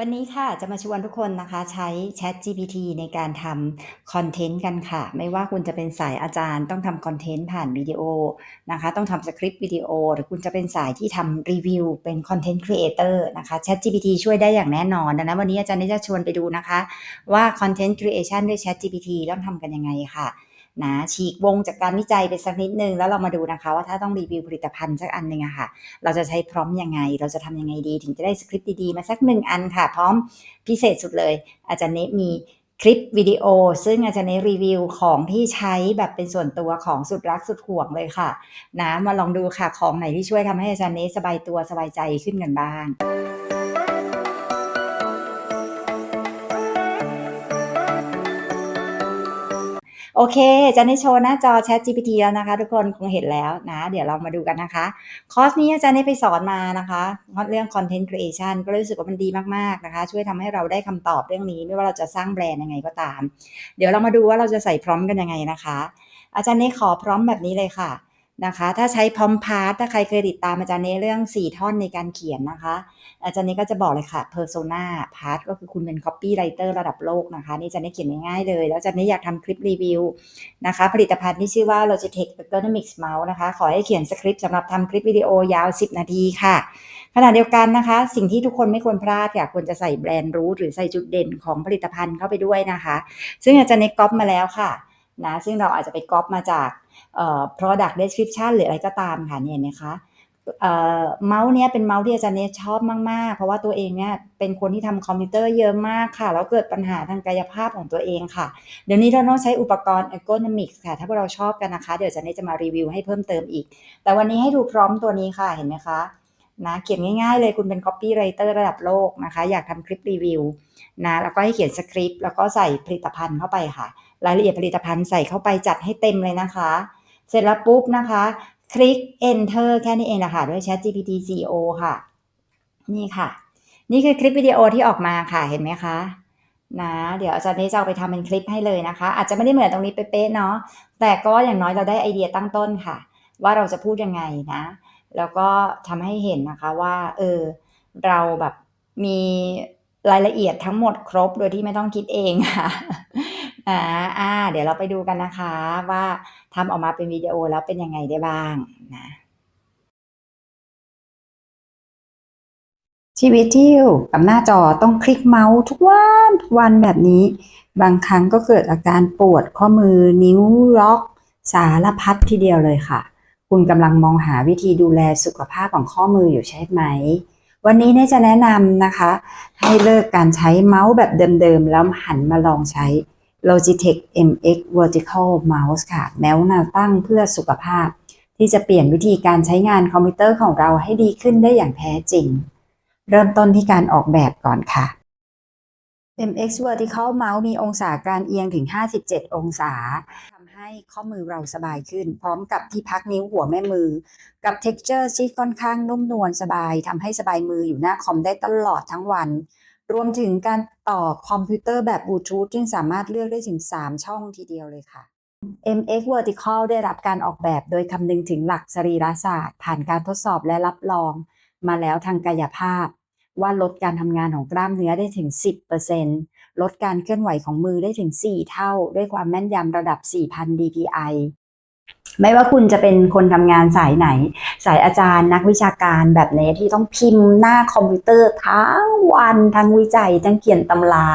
วันนี้ค่ะจะมาชวนทุกคนนะคะใช้ Chat GPT ในการทำคอนเทนต์กันค่ะ ไม่ว่าคุณจะเป็นสายอาจารย์ต้องทำคอนเทนต์ผ่านวิดีโอนะคะ ต้องทำสคริปต์วิดีโอ หรือคุณจะเป็นสายที่ทำรีวิวเป็นคอนเทนต์ครีเอเตอร์นะคะ Chat GPT ช่วยได้อย่างแน่นอนดังนั้นวันนี้อาจารย์จะชวนไปดูนะคะ ว่าคอนเทนต์ครีเอชันด้วย Chat GPT ต้องทำกันยังไงค่ะ นะฉีกวงจากการวิจัยไปสักนิดนึง แล้วเรามาดูนะคะว่าถ้าต้องรีวิวผลิตภัณฑ์สักอันหนึ่งอะค่ะ เราจะใช้พร้อมยังไง เราจะทำยังไงดี ถึงจะได้สคริปต์ดีๆ มาสักหนึ่งอันค่ะ พร้อมพิเศษสุดเลย อาจารย์เนมีคลิปวิดีโอ ซึ่งอาจารย์เนรีวิวของที่ใช้แบบเป็นส่วนตัวของสุดรักสุดห่วงเลยค่ะนะมาลองดูค่ะของไหนที่ช่วยทำให้อาจารย์เนสบายตัวสบายใจขึ้นกันบ้าง โอเค จะได้โชว์หน้าจอ Chat GPT แล้วนะคะ ทุกคนคงเห็นแล้วนะ เดี๋ยวเรามาดูกันนะคะ คอร์สนี้อาจารย์ได้ไปสอนมานะคะเรื่อง Content Creation ก็รู้สึกว่ามันดีมาก ๆ นะคะ ช่วยทำให้เราได้คำตอบเรื่องนี้ ไม่ว่าเราจะสร้างแบรนด์ยังไงก็ตาม เดี๋ยวเรามาดูว่าเราจะใส่พร้อมกันยังไงนะคะ อาจารย์ได้ขอพร้อมแบบนี้เลยค่ะ นะคะ ถ้าใช้พรอมพาร์ทถ้าใครเคยติดตามอาจารย์เน่เรื่อง 4 ท่อนในการเขียนนะคะ อาจารย์เน่ก็จะบอกเลยค่ะ persona part ก็คือคุณเป็น copywriter ระดับโลกนะคะ นี่อาจารย์เน่เขียนง่ายๆเลย แล้วอาจารย์เน่อยากทำคลิปรีวิวนะคะ ผลิตภัณฑ์ที่ชื่อว่า Logitech Ergonomics Mouse นะคะ ขอให้เขียนสคริปต์สำหรับทำคลิปวิดีโอยาว 10 นาทีค่ะขณะเดียวกันนะคะ สิ่งที่ทุกคนไม่ควรพลาดค่ะควรจะใส่แบรนด์รู้หรือใส่จุดเด่นของผลิตภัณฑ์เข้าไปด้วยนะคะ ซึ่งอาจารย์เนก๊อปมาแล้วค่ะ นะซึ่งเราอาจจะไปก๊อปมาจากเอ่อ product description หรืออะไรก็ตามค่ะเห็นไหมคะเอ่อเมาส์เนี้ยเป็นเมาส์ที่อาจารย์เนชอบมาก ๆ เพราะว่าตัวเองเนี่ยเป็นคนที่ทำคอมพิวเตอร์เยอะมากค่ะ แล้วเกิดปัญหาทางกายภาพของตัวเองค่ะ เดี๋ยวนี้เราต้องใช้อุปกรณ์ e r g o n o m i c ค่ะ ถ้าพวกเราชอบกันนะคะ เดี๋ยวอาจารย์เนจะมารีวิวให้เพิ่มเติมอีก แต่วันนี้ให้ดูพร้อมตัวนี้ค่ะเห็นไหมคะ นะเขียนง่ายๆเลยคุณเป็น copywriter ระดับโลกนะคะ อยากทำคลิปรีวิวนะแล้วก็ให้เขียนสคริปต์แล้วก็ใส่ผลิตภัณฑ์เข้าไปค่ะ รายละเอียดผลิตภัณฑ์ใส่เข้าไปจัดให้เต็มเลยนะคะ เสร็จแล้วปุ๊บนะคะ คลิก enter แค่นี้เองนะคะด้วย Chat GPT CEO ค่ะ นี่ค่ะ นี่คือคลิปวิดีโอที่ออกมาค่ะเห็นไหมคะนะเดี๋ยวอาจารย์นี้จะเอาไปทำเป็นคลิปให้เลยนะคะ อาจจะไม่ได้เหมือนตรงนี้เป๊ะๆเนาะแต่ก็อย่างน้อยเราได้ไอเดียตั้งต้นค่ะ ว่าเราจะพูดยังไงนะ แล้วก็ทำให้เห็นนะคะว่า เออ เราแบบมีรายละเอียดทั้งหมดครบโดยที่ไม่ต้องคิดเองค่ะอ่าอ่า เดี๋ยวเราไปดูกันนะคะ ว่าทำออกมาเป็นวิดีโอแล้วเป็นยังไงได้บ้างนะชีวิตที่อยู่กับหน้าจอต้องคลิกเมาส์ทุกวันทุกวันแบบนี้ บางครั้งก็เกิดอาการปวดข้อมือนิ้วล็อก สารพัดทีเดียวเลยค่ะ คุณกำลังมองหาวิธีดูแลสุขภาพของข้อมืออยู่ใช่ไหม วันนี้เนี่ยจะแนะนำนะคะ ให้เลิกการใช้เมาส์แบบเดิมๆ แล้วหันมาลองใช้ Logitech MX Vertical Mouse ค่ะแม้วแนวตั้งเพื่อสุขภาพ ที่จะเปลี่ยนวิธีการใช้งานคอมพิวเตอร์ของเราให้ดีขึ้นได้อย่างแท้จริง เริ่มต้นที่การออกแบบก่อนค่ะ MX Vertical Mouse มีองศาการเอียงถึง 57 องศา ให้ข้อมือเราสบายขึ้น พร้อมกับที่พักนิ้วหัวแม่มือ กับ texture ที่ค่อนข้างนุ่มนวลสบายทำให้สบายมืออยู่หน้าคอมได้ตลอดทั้งวัน รวมถึงการต่อคอมพิวเตอร์แบบบลูทูธซึ่งสามารถเลือกได้ถึง 3 ช่องทีเดียวเลยค่ะ MX Vertical ได้รับการออกแบบโดยคำนึงถึงหลักสรีรศาสตร์ ผ่านการทดสอบและรับรอง มาแล้วทางกายภาพ ว่าลดการทำงานของกล้ามเนื้อได้ถึง 10%ลดการเคลื่อนไหวของมือได้ถึง 4 เท่า ด้วยความแม่นยำระดับ 4,000 dpi ไม่ว่าคุณจะเป็นคนทำงานสายไหน สายอาจารย์นักวิชาการแบบเนที่ต้องพิมพ์หน้าคอมพิวเตอร์ทั้งวันทั้งวิจัยทั้งเขียนตำรา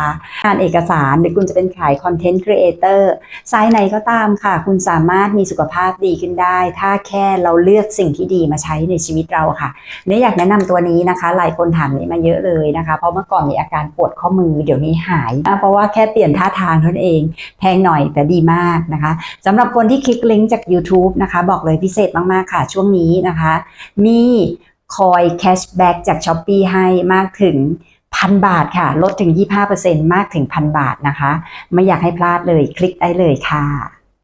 งานเอกสารหรือคุณจะเป็นขายคอนเทนต์ครีเอเตอร์สายไหนก็ตามค่ะ คุณสามารถมีสุขภาพดีขึ้นได้ ถ้าแค่เราเลือกสิ่งที่ดีมาใช้ในชีวิตเราค่ะเนยอยากแนะนำตัวนี้นะคะ หลายคนถามเนยมาเยอะเลยนะคะ เพราะเมื่อก่อนมีอาการปวดข้อมือเดี๋ยวนี้หาย เพราะว่าแค่เปลี่ยนท่าทางเท่านั้นเอง แพงหน่อยแต่ดีมากนะคะสำหรับคนที่คลิกลิงก์จาก YouTube นะคะ บอกเลยพิเศษมากๆค่ะ ช่วงนี้นะคะมีคอยแคชแบ็กจาก s h อ p e e ให้มากถึงพันบาทค่ะ ลดถึง 25%มากถึงพันบาทนะคะ ไม่อยากให้พลาดเลยคลิกได้เลยค่ะ